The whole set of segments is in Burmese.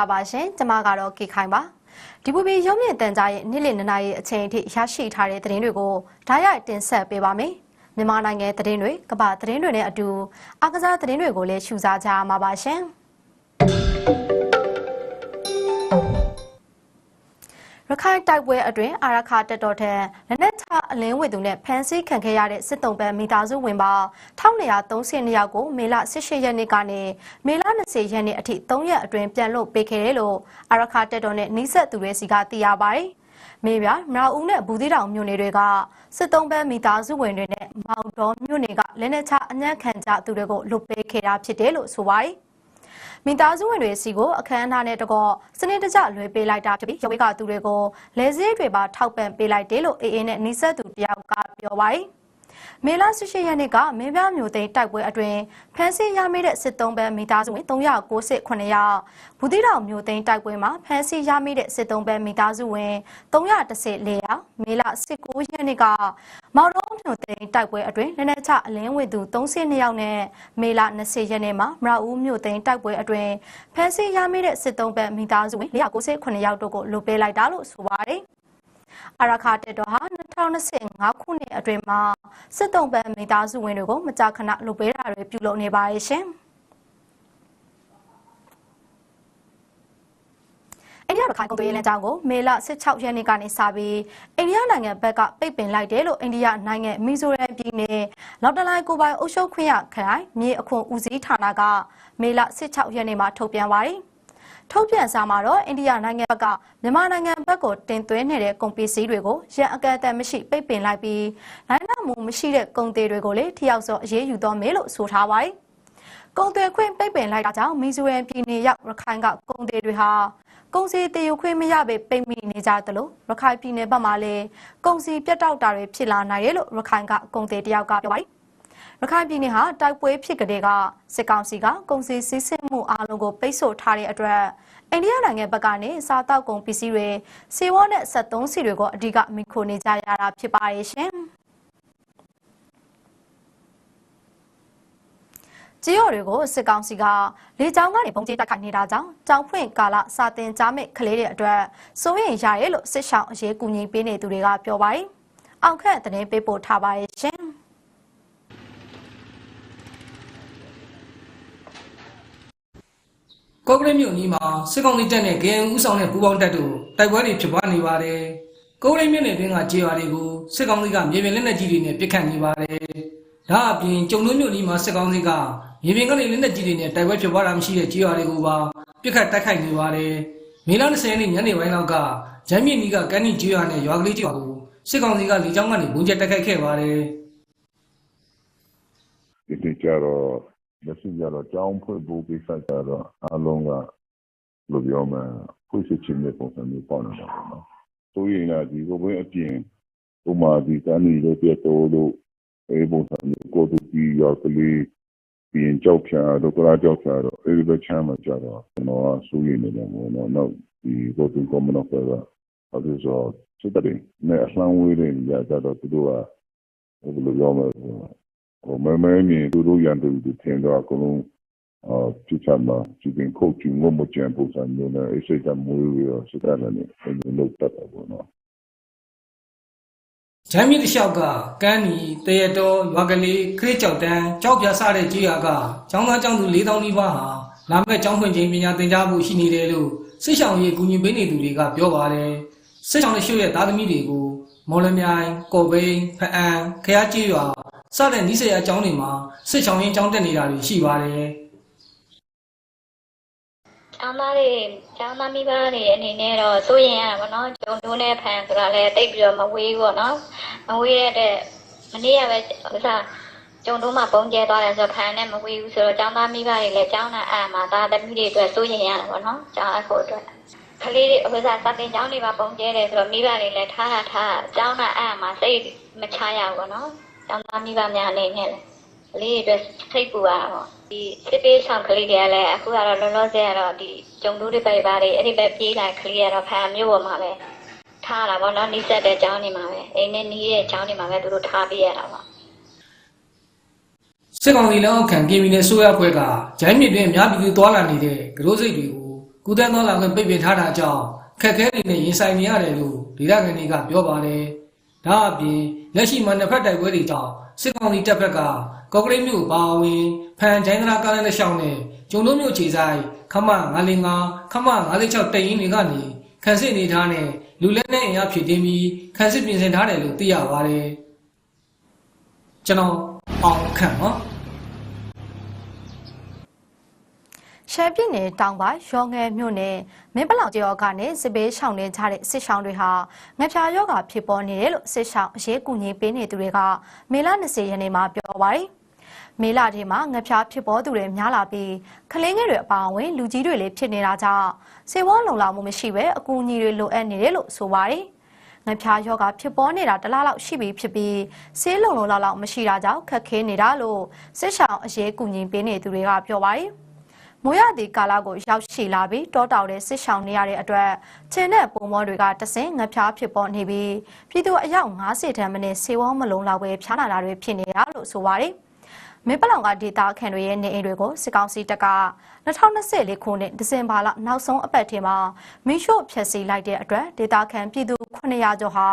္ဂလာပါရှင်ကျမကတော့ကေခိုင်ပါဒီပူပီရုံးမြင့်တန်ကြားရဲ့နေ့လည်နှစ်နာရီအချိန်အထိရရှိထားတဲ့သတင်းတွေကိုဓာတ်ရိုက်တင်ဆက်ပေးပါမယ်မြန်မာနိုင်ငံသတင်းတွေကမ္ဘာသတင်းတွေနဲ့အတူအကစားသတင်းတွေကိုလည်းရှုစားကြရမှာပါရှင် ရခိုင်တိုက်ပွဲအတွင်းအာရခတက်တော်ထံလက်နက်ချအလင်းဝစ်သူနဲ့ဖမ်းဆီးခံခဲ့ရတဲ့စစ်တုံးပန်းမိသားစုဝင်ပေါင်း1232ယောက်ကိုမေလ18ရက်နေ့ကနေမေလ20ရက်နေ့အထိ3ရက်အတွင်းပြန်လွှတ်ပေးခဲ့တယ်လို့အာရခတက်တော်နဲ့နှိဆက်သူတွေစီကသိရပါတယ်။မေပြမရာဦးနဲ့ဘူးသီးတောင်မြို့နယ်တွေကစစ်တုံးပန်းမိသားစုဝင်တွေနဲ့မောင်တော်မြို့နယ်ကလက်နက်ချအညံ့ခံကြသူတွေကိုလွှတ်ပေးခဲ့တာဖြစ်တယ်လို့ဆိုပါတယ်။ မိသားစုဝင်တွေစီကိုအခမ်းအနားနဲ့တကောစနစ်တကျလွှဲပေးလိုက်တာဖြစ်ပြီးရုပ်ဝေးကသူတွေကိုလဲစည်းတွေပါထောက်ပံ့ပေးလိုက်တယ်လို့အေးအေးနဲ့နှိဆက်သူတယောက်ကပြောပါတယ်။မေလ18ရက်နေ့ကမင်းပြမျိုးသိန်းတိုက်ပွဲအတွင်းဖမ်းဆီးရမိတဲ့စစ်သုံးပန်းမိသားစုဝင်398ယောက်ဘူးသီးတောင်မျိုးသိန်းတိုက်ပွဲမှာဖမ်းဆီးရမိတဲ့စစ်သုံးပန်းမိသားစုဝင်314ယောက်မေလ19ရက်နေ့က မော်တော်မျိုးသိန်းတိုက်ပွဲအတွင်းလက်နက်ချအလင်းဝေသူ32ယောက်နဲ့မေလ20ရက်နေ့မှာမရဦးမျိုးသိန်းတိုက်ပွဲအတွင်းဖမ်းဆီးရမိတဲ့စစ်သုံးပန်းမိသားစုဝင်498ယောက်တို့ကိုလွှတ်ပေးလိုက်တာလို့ဆိုပါတယ်အရခါတက်တော်ဟာ2025ခုနှစ်အတွင်းမှာစစ်တုံးပန်းမိသားစုဝင်တွေကိုမကြာခဏလုပ်ပေးတာတွေပြုလုပ်နေပါရဲ့ရှင် အိန္ဒိယရခိုင်ကုန်သွယ်ရေးလမ်းကြောင်းကိုမေလ16ရက်နေ့ကနေစပြီးအိန္ဒိယနိုင်ငံဘက်ကပိတ်ပင်လိုက်တယ်လို့အိန္ဒိယနိုင်ငံမီဇိုရမ်ပြည်နယ်လောက်တလိုင်းကိုပိုင်အုပ်ချုပ်ခွင့်ရခရိုင်မြေအခွန်ဦးစီးဌာနကမေလ16ရက်နေ့မှာထုတ်ပြန်ပါတယ်။ထုတ်ပြန်စာမှာတော့အိန္ဒိယနိုင်ငံဘက်ကမြန်မာနိုင်ငံဘက်ကိုတင်သွင်းနေတဲ့ကုန်ပစ္စည်းတွေကိုရန်အကန့်အသတ်မရှိပိတ်ပင်လိုက်ပြီးနိုင်နာမှုမရှိတဲ့ကုန်သေးတွေကိုလည်းထိရောက်စွာအရေးယူတော့မယ်လို့ဆိုထားပါတယ်။ကုန်သွယ်ခွင့်ပိတ်ပင်လိုက်တာကြောင့်မီဇိုရမ်ပြည်နယ်ရောက်ရခိုင်ကကုန်သေးတွေဟာ ကုန်စည်တည်ယူခွင့်မရပေပိတ်မိနေကြသလိုရခိုင်ပြည်နယ်ဘက်မှာလည်းကုန်စည်ပြတ်တောက်တာတွေဖြစ်လာနိုင်တယ်လို့ရခိုင်ကကုန်သေးတယောက်ကပြောပါတယ်ရခိုင်ပြည်နယ်ဟာတိုက်ပွဲဖြစ်ကြတဲ့ကစစ်ကောင်စီကကုန်စည်စည်းစိမ်မှုအားလုံးကိုပိတ်ဆို့ထားတဲ့အတွက်အိန္ဒိယနိုင်ငံဘက်ကနေစားတောက်ကုန်ပစ္စည်းတွေစေဝါနဲ့ဆက်သုံးစီတွေကိုအဓိကမိခိုနေကြရတာဖြစ်ပါရဲ့ရှင် ကြေးရော်တွေကိုစစ်ကောင်စီကလေကြောင်းကနေပုံကျတိုက်ခိုက်နေတာကြောင့်ကြောင်ဖွင့်ကာလစာတင်ကြားမဲ့ကလေးတွေအတွက်စိုးရင်ရရဲလို့စစ်ဆောင်အရေးကူညီပေးနေသူတွေကပြောပါတယ်။အောင်ခန့်သတင်းပေးပို့ထားပါရဲ့ရှင်။ကော့ကရိတ်မြို့နီးမှာစစ်ကောင်စီတပ်နဲ့ KN ဦးဆောင်တဲ့ပူးပေါင်းတပ်တို့တိုက်ပွဲတွေဖြစ်ပွားနေပါတယ်။ကော့ကရိတ်မြို့နယ်တွင်းကကြေးရွာတွေကိုစစ်ကောင်စီကမြေပြင်လက်နက်ကြီးတွေနဲ့ပစ်ခတ်နေပါတယ်။ဒါအပြင်ကျုံတို့မြို့နီးမှာစစ်ကောင်စီက မြေပြင်ကနေလက်နက်ကြီးတွေနဲ့တိုက်ပွဲဖြစ်ပွားတာမရှိတဲ့ကြေးရွာတွေကိုပါပစ်ခတ်တိုက်ခိုက်နေပါတယ်။မေလ20ရက်နေ့ညနေပိုင်းလောက်ကဂျမ်းမြင့်နီးကကန်းနီကြေးရွာနဲ့ရွာကလေးကြေးရွာကိုစစ်ကောင်စီကလေကြောင်းကနေဘုံကျက်တိုက်ခိုက်ခဲ့ပါတယ်။ဒီတိကျတော့လက်ရှိကျတော့ကြောင်းဖွင့်ဖို့ကိစ္စကျတော့အလုံးကဘယ်လိုပြောမလဲဖွင့်စစ်ချင်းတဲ့ပုံစံမျိုးပေါ့နေတာပေါ့နော်။ဆိုရင်လည်းဒီဘဝအပြင်ဥမာဒီကနေ့လည်းပြတ်တော်လို့အဲပုံစံမျိုးကိုတူပြီးရောကလေး ပြီးရင်ကြောက်ဖြာတော့ကလာကြောက်ဖြာတော့အဲဒီဘက်ချမ်းမှာကျတော့ကျွန်တော်ကဆိုရင်လည်းပေါ့နော်။နောက်ဒီကိုတူကမနောက်ကအဲဒီဆိုစစ်တဲ့နဲ့အလှမ်းဝေးတဲ့ညကျတော့သူတို့ကဘယ်လိုပြောမလဲဟိုမဲမဲမြင်သူတို့ရန်သူတွေထင်တော့အကုန်လုံးအာပြချမှာဒီပင်ခုတ်ကျငုံမကြံပုံစံမျိုးနဲ့အစိတ်ကမွေးပြီးတော့စစ်တပ်လည်းအဲဒီလိုတတ်တာပေါ့နော် ဂျမ်းမြစ်တစ်လျှောက်ကကန်းနီတရတော်ရွာကလေးခရစ်ကြောက်တန်းကြောက်ပြဆတဲ့ကြေးရွာကကျောင်းသားကျောင်းသူ4000နီးပါးဟာလာမယ့်ကျောင်းဖွင့်ချိန်ပညာသင်ကြားဖို့ရှိနေတယ်လို့စစ်ဆောင်ရေးကူညီပေးနေသူတွေကပြောပါတယ်စစ်ဆောင်ရှိရဲ့သားသမီးတွေကိုမော်လမြိုင်ကော်ဘိန်းဖအံခရကြေးရွာစတဲ့နီးစရာအကျောင်းတွေမှာစစ်ဆောင်ရေးကျောင်းတက်နေတာတွေရှိပါတယ်ကျော င်းသားတွေကျောင်းသားမိဘတွေအနေနဲ့တော့စိုးရင်ရတာပေါ့နော်ကျုံတိုးနဲ့ဖန်ဆိုတာလည်းတိတ်ပြီးတော့မဝေးဘူးပေါ့နော်မဝေးတဲ့အတွက်မနေ့ကပဲဥစားကျုံတိုးမှာပုံကျဲသွားတယ်ဆိုတော့ဖန်နဲ့မဝေးဘူးဆိုတော့ကျောင်းသားမိဘတွေလည်းကျောင်းသားအာမှာသားသမီးတွေအတွက်စိုးရင်ရတာပေါ့နော်ကျောင်းအဖို့အတွက်ကလေးတွေဥစားစာတင်ကျောင်းတွေမှာပုံကျဲတယ်ဆိုတော့မိဘတွေလည်းထားတာထားကျောင်းသားအာမှာစိတ်မချရဘူးပေါ့နော်ကျောင်းသားမိဘများအနေနဲ့လည်း ကလေးတွေအတွက်စိတ်ပူရတာပေါ့ဒီစစ်ပေးဆောင်ကလေးတွေကလည်းအခုကတော့လောလောဆယ်ကတော့ဒီကျုံတို့တွေပဲပါတွေအဲ့ဒီပဲပြေးလာကလေးကတော့ဖာမျိုးပေါ်မှာပဲထားတာပေါ့နော်နီးစက်တဲ့ကျောင်းတွေမှာပဲအိမ်နဲ့နီးတဲ့ကျောင်းတွေမှာပဲသူတို့ထားပေးရတာပေါ့စစ်ကောင်စီလက်အောက်ခံပြည်ပြည်နယ်ဆိုရအဖွဲ့ကဂျမ်းမြစ်တွင်အများပြည်သူသွားလာနေတဲ့ကရိုးစိတ်တွေကိုကုသန်းသောလာခွင့်ပိတ်ပင်ထားတာကြောင့်ခက်ခဲတွေနဲ့ရင်ဆိုင်နေရတယ်လို့ဒေသခံတွေကပြောပါတယ်။ဒါအပြင်လက်ရှိမှာနှစ်ဖက်တိုက်ပွဲတွေကြောင့်စစ်ကောင်စီတပ်ဘက်က ကော့ကရိတ်မြို့ပါဝင်ဖန်ချိုင်းသရာကားလမ်းတစ်လျှောက်နဲ့ကျုံတို့မြို့ခြေဆိုင်ခမ905ခမ946တိန်ရင်တွေကနေခန်းစစ်နေထားတဲ့လူလက်နဲ့အင်အားဖြည့်တင်းပြီးခန်းစစ်ပြင်ဆင်ထားတယ်လို့သိရပါတယ်။ကျွန်တော်အောင်ခန့်ပါရှမ်းပြည်နယ်တောင်ပိုင်းရောငယ်မြို့နယ်မင်းပလောင်ကျော်ကနေစစ်ဘေးရှောင်နေကြတဲ့စစ်ရှောင်တွေဟာငပြာယောဂါဖြစ်ပေါ်နေတယ်လို့စစ်ရှောင်အရေးကူညီပေးနေသူတွေကမေလ20ရက်နေ့မှာပြောပါတယ်။ မေလထဲမှာငပြာဖြစ်ပေါ်သူတွေများလာပြီးကလေးငယ်တွေအပါအဝင်လူကြီးတွေလည်းဖြစ်နေတာကြောင့်စေဝါလုံလောက်မှုမရှိဘဲအကူအညီတွေလိုအပ်နေတယ်လို့ဆိုပါတယ်။ငပြာယောဂါဖြစ်ပေါ်နေတာတလားလောက်ရှိပြီဖြစ်ပြီးဆေးလုံလုံလောက်လောက်မရှိတာကြောင့်ခက်ခဲနေတာလို့စစ်ရှောင်အရေးကူညီပေးနေသူတွေကပြောပါတယ်။မိုးရသည့်ကာလကိုရောက်ရှိလာပြီးတောတောင်တဲ့စစ်ဆောင်နေရတဲ့အတွက်ချင်းတဲ့ပုံမောတွေကတဆင်ငပြားဖြစ်ပေါ်နေပြီးပြည်သူအယောက်90တန်းမနဲ့စေဝေါမလုံးလောက်ပဲဖျားနာတာတွေဖြစ်နေတာလို့ဆိုပါတယ်။ မင်းပလောင်ကဒေတာခန်တွေရဲ့နေအိမ်တွေကိုစစ်ကောင်စီတပ်က2024ခုနှစ်ဒီဇင်ဘာလနောက်ဆုံးအပတ်ထဲမှာမီးရှို့ဖျက်ဆီးလိုက်တဲ့အတွက်ဒေတာခန်ပြည်သူ900ကျော်ဟာ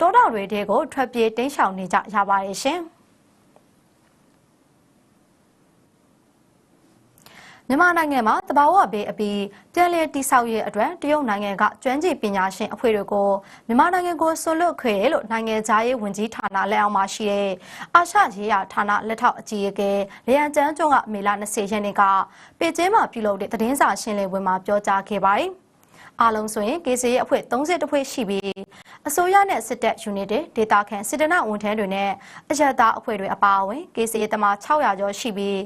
တောတောင်တွေတဲကိုထွက်ပြေးတိမ်းရှောင်နေကြရပါတယ်ရှင်။ မြန်မာနိုင်ငံမှာတဘာဝဘေးအပြီးပြန်လည်တိဆောက်ရေးအတွက်တရုတ်နိုင်ငံကကျွမ်းကျင်ပညာရှင်အဖွဲ့တွေကိုမြန်မာနိုင်ငံကိုဆွလွတ်ခဲ့တယ်လို့နိုင်ငံသားရေးဝန်ကြီးဌာနလက်အောက်မှာရှိတဲ့အာရှရေးရာဌာနလက်ထောက်အကြီးအကဲလျံကျန်းကျွန်းကမေလ20ရက်နေ့ကပေကျင်းမှာပြုလုပ်တဲ့သတင်းစာရှင်းလင်းပွဲမှာပြောကြားခဲ့ပါတယ်။ အားလုံးဆိုရင် KC ရဲ့အဖွဲ့30ဖွဲ့ရှိပြီးအစိုးရနဲ့စစ်တပ်ယူနစ်တွေဒေတာခန်စစ်တနဝန်ထမ်းတွေနဲ့အရတာအဖွဲ့တွေအပါအဝင် KC ရဲ့တမ600ကျော်ရှိပြီး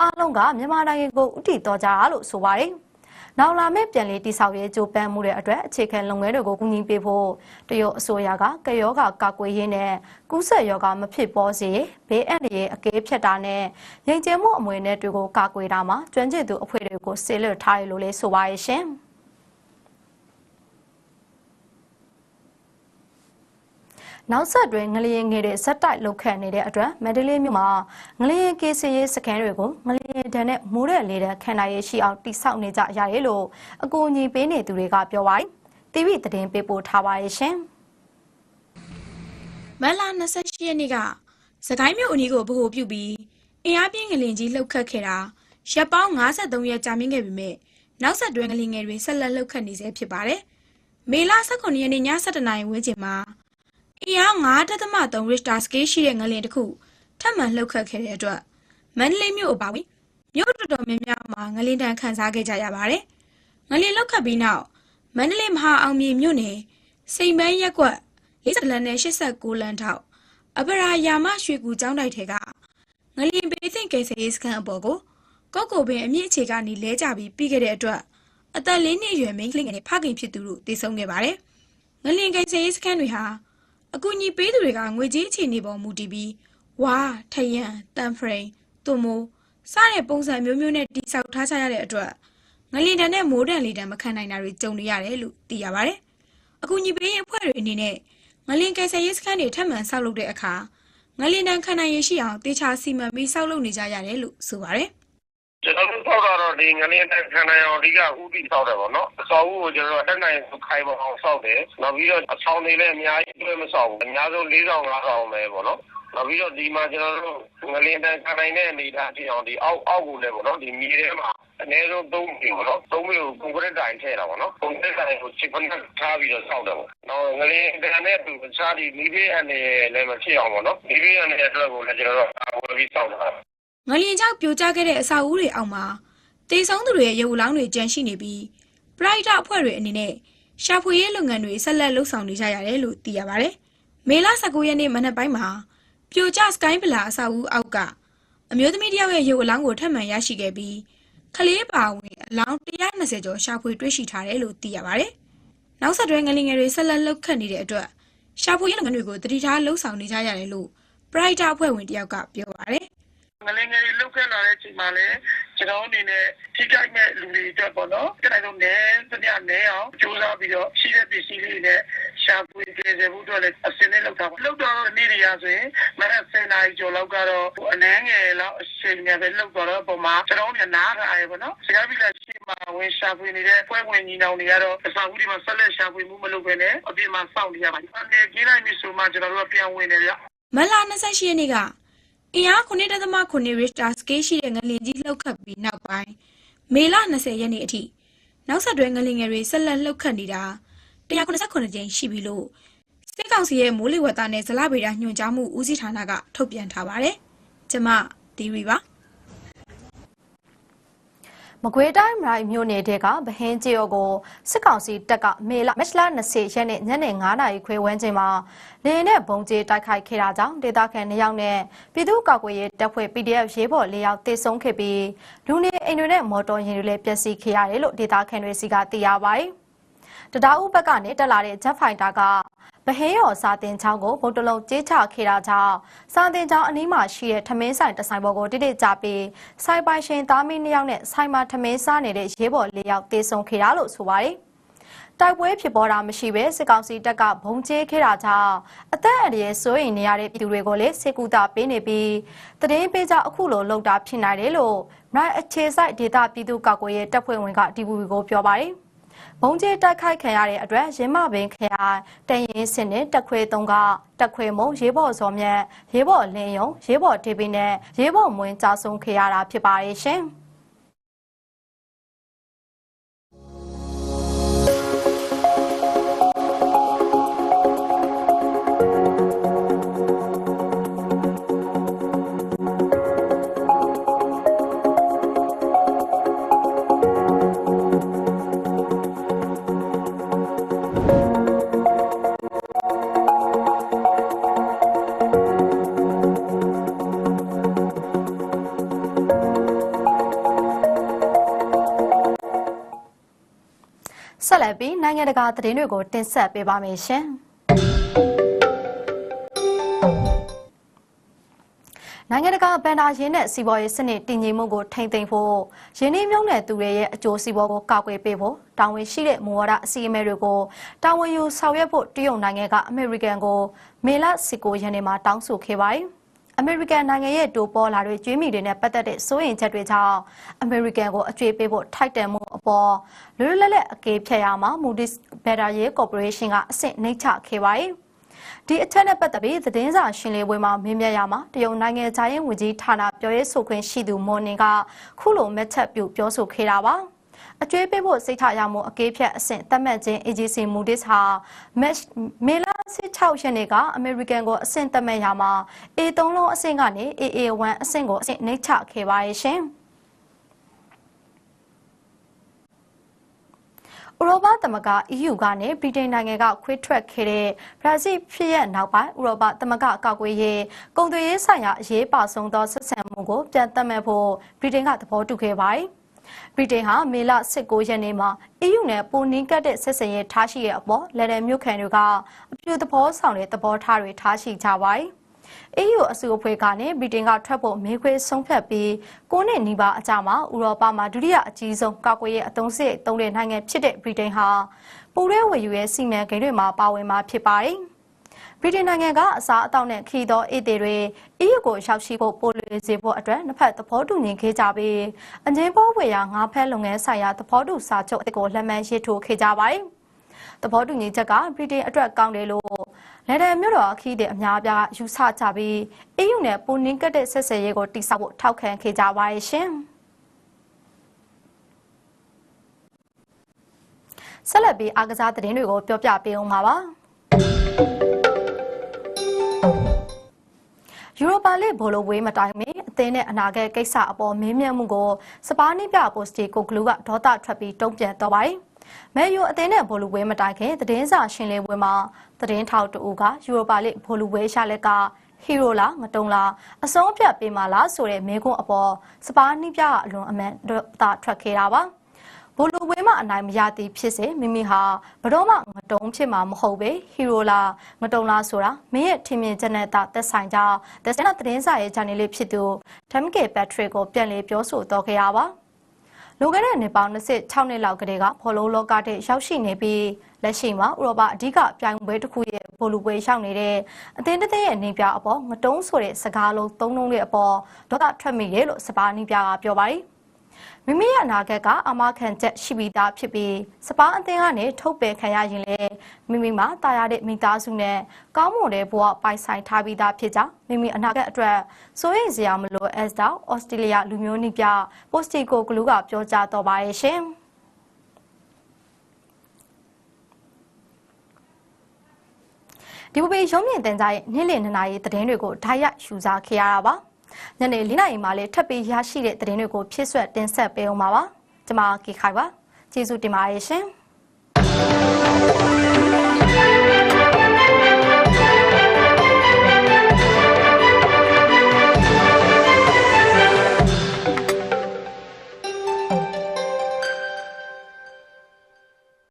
အားလုံးကမြန်မာနိုင်ငံကိုဥတီတော်ကြတာလို့ဆိုပါတယ်။နောက်လာမယ့်ပြန်လည်တိဆောက်ရေးကြိုးပမ်းမှုတွေအတွက်အခြေခံလုပ်ငန်းတွေကိုကူညီပေးဖို့တရုတ်အစိုးရကကယောဂကာကွယ်ရေးနဲ့ကူးစက်ရောဂါမဖြစ်ပေါ်စေဘေးအန္တရာယ်အကဲဖြတ်တာနဲ့ရင်ကျဲမှုအမွေနဲ့တွေကိုကာကွယ်တာမှာကျွမ်းကျင်သူအဖွဲ့တွေကိုဆေးလွတ်ထားရလို့လည်းဆိုပါရဲ့ရှင်။ နောက်ဆက်တွဲငလျင်ငယ်တွေဇက်တိုက်လောက်ခတ်နေတဲ့အတွက်မန္တလေးမြို့မှာငလျင်ကေးစရေးစခန်းတွေကိုငလျင်တန်းနဲ့မိုးတဲ့လေတန်းခံနိုင်ရရှိအောင်တိစောက်နေကြရတယ်လို့အကူအညီပေးနေသူတွေကပြောပါတယ်။တီဗီသတင်းပေးပို့ထားပါရဲ့ရှင်မတ်လ28ရက်နေ့ကစကိုင်းမြို့အနီးကိုဗဟိုပြုပြီးအင်အားပြင်းငလင်ကြီးလှုပ်ခတ်ခဲ့တာရပ်ပေါင်း53ရက်ကြာမြင့်ခဲ့ပေမဲ့နောက်ဆက်တွဲငလင်ငယ်တွေဆက်လက်လှုပ်ခတ်နေဆဲဖြစ်ပါတယ်။မေလ19ရက်နေ့ည7:00နာရီဝန်းကျင်မှာ အင်အား9.3 Richter scale ရှိတဲ့ငလင်တစ်ခုထပ်မံလှုပ်ခတ်ခဲ့တဲ့အတွက်မန္တလေးမြို့အပါအဝင်မြို့တော်တော်များများမှာငလင်တန်းခန်းစားခဲ့ကြရပါတယ်။ငလင်လှုပ်ခတ်ပြီးနောက်မန္တလေးမဟာအောင်မြေမြို့နယ်စိန်ပန်းရက်ကွက်40လမ်းနဲ့89လမ်းထောက်အပရာယာမရွှေကူကျောင်းတိုက်ထဲကငလျင်ဘေးသင့်ကယ်ဆယ်ရေးစခန်းအပေါ်ကိုကော့ကိုပင်အမြင့်အခြေကနေလဲကျပြီးပြီးခဲ့တဲ့အတွက်အသက်လေးနှစ်အရွယ်မိန်းကလေးငယ်နဲ့ဖခင်ဖြစ်သူတို့တေဆုံးခဲ့ပါတယ်။ငလျင်ကယ်ဆယ်ရေးစခန်းတွေဟာ အကူအညီပေးသူတွေကငွေကြေးအခြေအနေပေါ်မူတည်ပြီးဝါထယံတန်ဖရိန်သွမိုးစတဲ့ပုံစံမျိုးမျိုးနဲ့တိစောက်ထားကြရတဲ့အတွက်ငလျင်တန်နဲ့မိုးတန်လေတန်မခံနိုင်တာတွေကြုံနေရတယ်လို့သိရပါတယ်။အကူအညီပေးရင်အဖွဲ့တွေအနေနဲ့ငလင်ကယ်ဆယ်ရေးစခန်းတွေထပ်မံဆောက်လုပ်တဲ့အခါငလင်တန်ခံနိုင်ရရှိအောင်တေချာစီမံပြီးဆောက်လုပ်နေကြရတယ်လို့ဆိုပါတယ် ကျွန်တော်တို့ဆောက်တော့ ဒီငလင်းတဲ့ခန္ဓာရောအဓိကဥတီဆောက်တယ်ပေါ့နော် အဆောက်အဦကို ကျွန်တော်တို့ အတက်နိုင်ဆုံး ခိုင်ပေါ်အောင်ဆောက်တယ် နောက်ပြီးတော့ အဆောင်တွေလည်း အများကြီးတွဲမဆောက်ဘူး အများဆုံး၄ဆောင်၅ဆောင်ပဲပေါ့နော် နောက်ပြီးတော့ ဒီမှာ ကျွန်တော်တို့ ငလင်းတဲ့ခန္ဓာနဲ့ အနေထားဖြစ်အောင်ဒီအောက်အောက်ကိုလည်းပေါ့နော်ဒီမြေထဲမှာ အနည်းဆုံး၃မျိုးပေါ့နော်၃မျိုးကို ကွန်ကရစ်တိုင်ထည့်တာပေါ့နော် ကွန်ကရစ်တိုင်ကိုချစ်ပနက်ထားပြီးတော့ ဆောက်တယ်ပေါ့ နောက် ငလင်းတဲ့နဲ့သူတခြားဒီမိဘေးအနေလည်း မဖြစ်အောင်ပေါ့နော်မိဘေးအနေအတွက်ကိုလည်း ကျွန်တော်တို့အဝယ်ပြီး ဆောက်တာ။ ငလျင်ကြောင့်ပြိုကျခဲ့တဲ့အဆောက်အဦတွေအောက်မှာတေဆုံးသူတွေရဲ့ရုပ်အလောင်းတွေကျန်ရှိနေပြီးပရိုက်တာအဖွဲ့တွေအနေနဲ့ရှာဖွေရေးလုပ်ငန်းတွေဆက်လက်လှုပ်ဆောင်နေကြရတယ်လို့သိရပါတယ်။မေလ19ရက်နေ့မနက်ပိုင်းမှာပြိုကျစကိုင်းပလာအဆောက်အဦအောက်ကအမျိုးသမီးတစ်ယောက်ရဲ့ရုပ်အလောင်းကိုထပ်မံရရှိခဲ့ပြီးကလေးပါဝင်အလောင်း120ကျော်ရှာဖွေတွေ့ရှိထားတယ်လို့သိရပါတယ်။နောက်ဆက်တွဲငလင်ငယ်တွေဆက်လက်လှုပ်ခတ်နေတဲ့အတွက်ရှာဖွေရေးလုပ်ငန်းတွေကိုတတိထားလှုပ်ဆောင်နေကြရတယ်လို့ပရိုက်တာအဖွဲ့ဝင်တစ်ယောက်ကပြောပါတယ် ငလင်းငယ်တွေလုတ်ခတ်လာတဲ့အချိန်မှာလည်းကျွန်တော်အနေနဲ့ထိခိုက်မဲ့လူတွေအတွက်ပေါ့နော်။ကျွန်တော်တို့လည်းသမျှနဲအောင်ကြိုးစားပြီးတော့ရှိတဲ့ပစ္စည်းလေးတွေနဲ့ရှာဖွေကြည့်စေဖို့အတွက်လည်းအစင်းလေးလောက်တာပါ။လောက်တော့နေ့တွေရဆိုရင်မနက်7:00နာရီကျော်လောက်ကတော့အနည်းငယ်လောက်အချိန်နဲ့ပဲလောက်တော့တော့ပုံမှာကျွန်တော်တို့နားထားရပေါ့နော်။စကားပြီးလာရှိမှဝဝင်ရှာဖွေနေတဲ့ပွဲဝင်ညီနောင်တွေကတော့အစာဘူးဒီမှာဆက်လက်ရှာဖွေမှုမလုပ်ဘဲနဲ့အပြင်မှာစောင့်နေရပါတယ်။အနေကြီးလိုက်ပြီဆိုမှကျွန်တော်တို့ကပြန်ဝင်တယ်ဗျ။မတ်လ28ရက်နေ့က အင်အား9.9 Richter scale ရှိတဲ့ငလျင်ကြီးလှုပ်ခတ်ပြီးနောက်ပိုင်းမေလ20ရက်နေ့အထိနောက်ဆက်တွဲငလျင်ငယ်တွေဆက်လက်လှုပ်ခတ်နေတာ189ကြိမ်ရှိပြီလို့စစ်ကောင်စီရဲ့မိုးလေဝသနဲ့ဇလဗေဒညွှန်ကြားမှုဦးစီးဌာနကထုတ်ပြန်ထားပါတယ်။ကျမဒီရီပါ မကွေးတိုင်းမရိုင်မြို့နယ်တဲကဗဟင်းကျေော်ကိုစစ်ကောင်စီတပ်ကမေလမက်လ20ရက်နေ့ညနေ9:00နာရီခွဲဝန်းကျင်မှာလေယာဉ်နဲ့ဘုံကျဲတိုက်ခိုက်ခဲ့တာကြောင့်ဒေသခံ2ယောက်နဲ့ပြည်သူ့ကာကွယ်ရေးတပ်ဖွဲ့ PDF ရေးဘော်4ယောက်တေဆုံးခဲ့ပြီးလူနေအိမ်တွေနဲ့မော်တော်ယာဉ်တွေလည်းပျက်စီးခဲ့ရတယ်လို့ဒေသခံတွေစီကသိရပါတယ်။တဒါဦးဘက်ကနေတက်လာတဲ့ဂျက်ဖိုင်တာကဗ ဟင်းရော်စာတင်ချောင်းကိုဗုတ်တလုံးကြေးချခဲ့တာကြောင့်စာတင်ချောင်းအနီးမှာရှိတဲ့ထမင်းဆိုင်တစ်ဆိုင်ပေါ်ကိုတိတိကျပြီးဆိုင်ပိုင်ရှင်သားမင်းနှစ်ယောက်နဲ့ဆိုင်မှာထမင်းစားနေတဲ့ရဲဘော်လေးယောက်တေဆုံးခဲ့တာလို့ဆိုပါတယ်။တိုက်ပွဲဖြစ်ပေါ်တာမရှိဘဲစစ်ကောင်စီတပ်ကဘုံကျဲခဲ့တာကြောင့်အသက်အန္တရာယ်စိုးရိမ်နေရတဲ့ပြည်သူတွေကိုလည်းစေကူတာပေးနေပြီးတည်င်းပေးကြအခုလိုလှုပ်တာဖြစ်နိုင်တယ်လို့နိုင်အခြေဆိုင်ဒေတာပြည်သူ့ကောက်ကွယ်ရေးတပ်ဖွဲ့ဝင်က DVB ကိုပြောပါတယ်။ ဘုံကျဲတိုက်ခိုက်ခံရတဲ့အတွက်ရင်းမပင်ခရိုင်တန်ရင်စင်နဲ့တက်ခွေသုံးကတက်ခွေမုံရေးဘော်စော်မြတ်ရေးဘော်လင်းယုံရေးဘော်ဒေဘီနဲ့ရေးဘော်မွင်းကြဆုံးခဲ့ရတာဖြစ်ပါရဲ့ရှင်။ နိုင်ငံတကာသတင်းတွေကိုတင်ဆက်ပေးပါမယ်ရှင်။နိုင်ငံတကာဗန်ဒါရင်းနဲ့စီးပွားရေးစနစ်တည်ငြိမ်မှုကိုထိန်းသိမ်းဖို့ယင်းနှိမ့်မြုံတဲ့သူတွေရဲ့အကျိုးစီးပွားကိုကာကွယ်ပေးဖို့တာဝန်ရှိတဲ့မူဝါဒအစီအမံတွေကိုတာဝန်ယူဆောင်ရွက်ဖို့တရုတ်နိုင်ငံကအမေရိကန်ကိုမေလ19ရက်နေ့မှာတောင်းဆိုခဲ့ပါတယ်။ အမေရိကန်နိုင်ငံရဲ့တိုးပေါ်လာတွေကျွေးမိတွေနဲ့ပတ်သက်တဲ့စိုးရိမ်ချက်တွေကြောင့်အမေရိကန်ကိုအကျွေးပေးဖို့ထိုက်တန်မှုအပေါ်လွတ်လွတ်လပ်လပ်အကေးဖြတ်ရမှာ Moody's Better Year Corporation ကအဆင့်နှိမ့်ချခဲ့ပါတယ်။ဒီအချက်နဲ့ပတ်သက်ပြီးသတင်းစာရှင်းလင်းပွဲမှာမင်းမြတ်ရမှာတရုတ်နိုင်ငံခြားရေးဝန်ကြီးဌာနပြောရေးဆိုခွင့်ရှိသူမော်နင်ကခုလိုမက်ချက်ပြုပြောဆိုခဲ့တာပါ။အကျွေးပေးဖို့စိတ်ထရမှုအကေးဖြတ်အဆင့်သတ်မှတ်ခြင်း agency Moody's ဟာမေလ 16ရက်နေ့ကအမေရိကန်ကိုအဆင့်သတ်မှတ်ရမှာ A3 လုံးအဆင့်ကနေ AA1 အဆင့်ကိုအဆင့်နှိမ့်ချခဲ့ပါရဲ့ရှင်။ဥရောပသမဂ္ဂ EU ကနေဗြိတိန်နိုင်ငံကခွေးထွက်ခဲ့တဲ့ဘရာဇီးဖြစ်ရဲ့နောက်ပိုင်းဥရောပသမဂ္ဂကောက်ကွေးရေးကုန်သွယ်ရေးဆိုင်ရာအရေးပါဆုံးသောဆက်ဆံမှုကိုပြန်သတ်မှတ်ဖို့ဗြိတိန်ကသဘောတူခဲ့ပါတယ်။ ဗြိတိန်ဟာမေလ19ရက်နေ့မှာ EU နဲ့ပိုနင်းကပ်တဲ့ဆက်ဆံရေးထားရှိတဲ့အပေါ်လက်ရမြို့ခံတွေကအပြူသဘောဆောင်တဲ့သဘောထားတွေထားရှိကြပါတယ်။ EU အစုအဖွဲ့ကနေဗြိတိန်ကထွက်ဖို့မေးခွန်းဆုံးဖြတ်ပြီးကိုနှစ်နီးပါးအကြာမှာဥရောပမှာဒုတိယအကြီးဆုံးကာကွယ်ရေးအသုံးစရိတ်သုံးတဲ့နိုင်ငံဖြစ်တဲ့ဗြိတိန်ဟာပူရဲဝယ်ယူရဲ့စီမံကိန်းတွေမှာပါဝင်မှာဖြစ်ပါတယ်။ ဗြိတိန်နိုင်ငံကအစားအသောက်နဲ့ခီးသောအေးသေးတွေ EU ကိုရောက်ရှိဖို့ပို့လွေစေဖို့အတွက်နှစ်ဖက်သဘောတူညီခဲ့ကြပြီးအငင်းပေါ်ဝေရာငါးဖက်လုပ်ငန်းဆိုင်ရာသဘောတူစာချုပ်အစ်ကိုလက်မှတ်ရေးထိုးခဲ့ကြပါတယ်။သဘောတူညီချက်ကဗြိတိန်အတွက်ကောင်းတယ်လို့လန်ဒန်မြို့တော်အခီးတဲ့အများအပြားယူဆကြပြီး EU နဲ့ပူနင်းကတ်တဲ့ဆက်ဆံရေးကိုတိစောက်ဖို့ထောက်ခံခဲ့ကြပါရဲ့ရှင်။ဆက်လက်ပြီးအားကစားသတင်းတွေကိုပြောပြပေးအောင်ပါပါ။ ယူရိုပါလစ်ဘောလုံးဝေးမတိုင်မီအသင်းနဲ့အနာဂတ်ကိစ္စအပေါ်မင်းမြတ်မှုကိုစပါးနိပြပိုစတီကိုဂလူကဒေါသထွက်ပြီးတုံ့ပြန်တော့ပါတယ်။မဲယူအသင်းနဲ့ဘောလုံးဝေးမတိုင်ခင်သတင်းစာရှင်းလင်းပွဲမှာသတင်းထောက်တူကယူရိုပါလစ်ဘောလုံးဝေးရှာလက်ကဟီရိုလားငတုံးလားအဆုံးအဖြတ်ပေးမလားဆိုတဲ့မေးခွန်းအပေါ်စပါးနိပြအလွန်အမှန်တော့ထွက်ခဲ့တာပါ။ ဘိုလိုဝဲမှအနိုင်မရသည်ဖြစ်စေမိမိဟာဘတော့မှငတုံးဖြစ်မှာမဟုတ်ပဲဟီရိုလာငတုံးလားဆိုတာမင်းရဲ့ထင်မြင်ချက်နဲ့သာသက်ဆိုင်ကြောင်းဒက်စနာသတင်းစာရဲ့ဂျာနယ်လေးဖြစ်သူဒမ်ကေပက်ထရစ်ကိုပြန်လည်ပြောဆိုတော့ခဲ့ရပါလိုခဲ့တဲ့နှစ်ပေါင်း26နှစ်လောက်ကတည်းကဖော်လုံးလောကတဲ့ရောက်ရှိနေပြီးလက်ရှိမှာဥရောပအဓိကပြိုင်ပွဲတစ်ခုရဲ့ဘိုလူပွဲရောက်နေတဲ့အသင်းတစ်သင်းရဲ့နေပြအပေါ်ငတုံးဆိုတဲ့စကားလုံးသုံးလုံးရဲ့အပေါ်ဒေါသထွက်မိတယ်လို့စပါးနီးပြကပြောပါတယ် မိမိရဲ့အနာဂတ်ကအာမခံချက်ရှိပြီးသားဖြစ်ပြီးစပါးအသင်းကနေထုတ်ပယ်ခံရရင်လည်းမိမိမှာတာယာတဲ့မိသားစုနဲ့ကောင်းမွန်တဲ့ဘဝပိုင်ဆိုင်ထားပြီးသားဖြစ်ကြောင်းမိမိအနာဂတ်အတွက်စိုးရိမ်စရာမလိုအက်စ်တောက်ဩစတြေးလျလူမျိုးနည်းပြပိုစတီကိုဂလူးကပြောကြားတော့ပါရဲ့ရှင်။ဒီပပေရုံးမြင့်တင်ကြရဲ့နေ့လည်နှစ်နာရီသတင်းတွေကိုဓာတ်ရိုက်ရှုစားခဲ့ရတာပါ ညနေ၄နာရီမှလည်းထပ်ပြီးရရှိတဲ့သတင်းတွေကိုဖြည့်ဆွက်တင်ဆက်ပေးအောင်ပါပါကျွန်မကေခိုင်ပါကျေးဇူးတင်ပါတယ်ရှင်